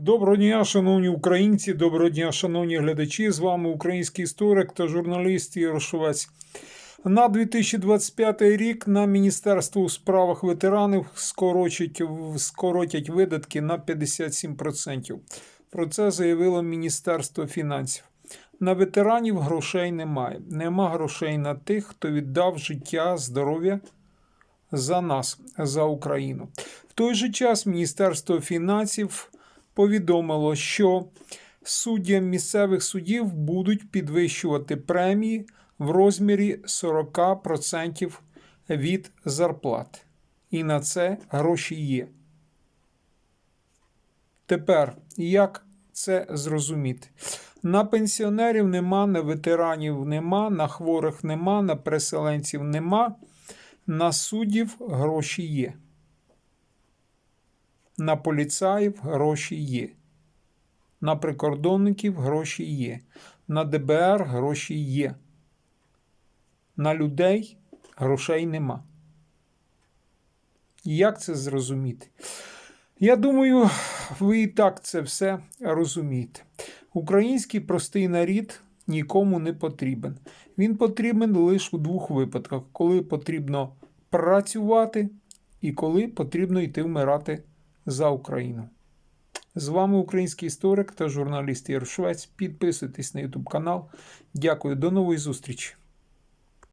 Доброго дня, шановні українці, доброго дня, шановні глядачі. З вами український історик та журналіст Ігор На 2025 рік на Міністерство у справах ветеранів скоротять, скоротять видатки на 57%. Про це заявило Міністерство фінансів. На ветеранів грошей немає. Нема грошей на тих, хто віддав життя, здоров'я за нас, за Україну. В той же час Міністерство фінансів повідомило, що суддям місцевих судів будуть підвищувати премії в розмірі 40% від зарплат. І на це гроші є. Тепер, як це зрозуміти? На пенсіонерів нема, на ветеранів нема, на хворих нема, на переселенців нема, на суддів гроші є. На поліцаїв гроші є. На прикордонників гроші є. На ДБР гроші є. На людей грошей нема. Як це зрозуміти? Я думаю, ви і так це все розумієте. Український простий нарід нікому не потрібен. Він потрібен лише у двох випадках: коли потрібно працювати і коли потрібно йти вмирати за Україну. З вами український історик та журналіст Швець. Підписуйтесь на YouTube канал. Дякую, до нової зустрічі!